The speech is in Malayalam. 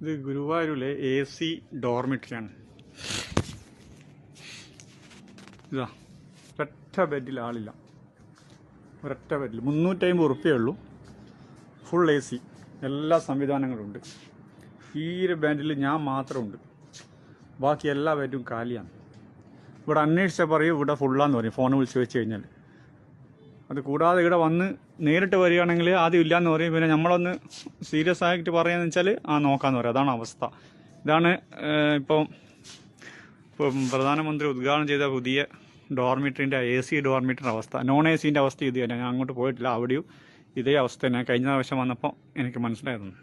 ഇത് ഗുരുവായൂരിലെ എ സി ഡോർമിറ്ററിയാണ്. ഇതാ ഒരൊറ്റ ബെഡിൽ ആളില്ല. ഒരൊറ്റ ബെഡിൽ മുന്നൂറ്റമ്പത് ഉറുപ്പ്യേ ഉള്ളൂ. ഫുൾ എ സി എല്ലാ സംവിധാനങ്ങളും ഉണ്ട് ഈ ഒരു ബാൻഡിൽ ഞാൻ മാത്രമുണ്ട്. ബാക്കി എല്ലാ ബെഡും കാലിയാണ്. ഇവിടെ അന്വേഷിച്ചാൽ പറയും ഇവിടെ ഫുള്ളാന്ന് പറയും. ഫോൺ വിളിച്ച് വെച്ച് കഴിഞ്ഞാൽ അത് കൂടാതെ ഇവിടെ വന്ന് നേരിട്ട് വരികയാണെങ്കിൽ ആദ്യം ഇല്ലയെന്ന് പറയും. പിന്നെ നമ്മളൊന്ന് സീരിയസ് ആയിട്ട് പറയുകയെന്ന് വെച്ചാൽ ആ നോക്കാന്ന് പറയും. അതാണ് അവസ്ഥ. ഇതാണ് ഇപ്പം ഇപ്പം പ്രധാനമന്ത്രി ഉദ്ഘാടനം ചെയ്ത പുതിയ ഡോർമിറ്ററിന്റെ എ സി ഡോർമിറ്ററിന്റെ അവസ്ഥ. നോൺ എ സീന്റെ അവസ്ഥ ഇത് തന്നെ. ഞാൻ അങ്ങോട്ട് പോയിട്ടില്ല. അവിടെയും ഇതേ അവസ്ഥ തന്നെ. കഴിഞ്ഞ പ്രാവശ്യം വന്നപ്പോൾ എനിക്ക് മനസ്സിലായിരുന്നു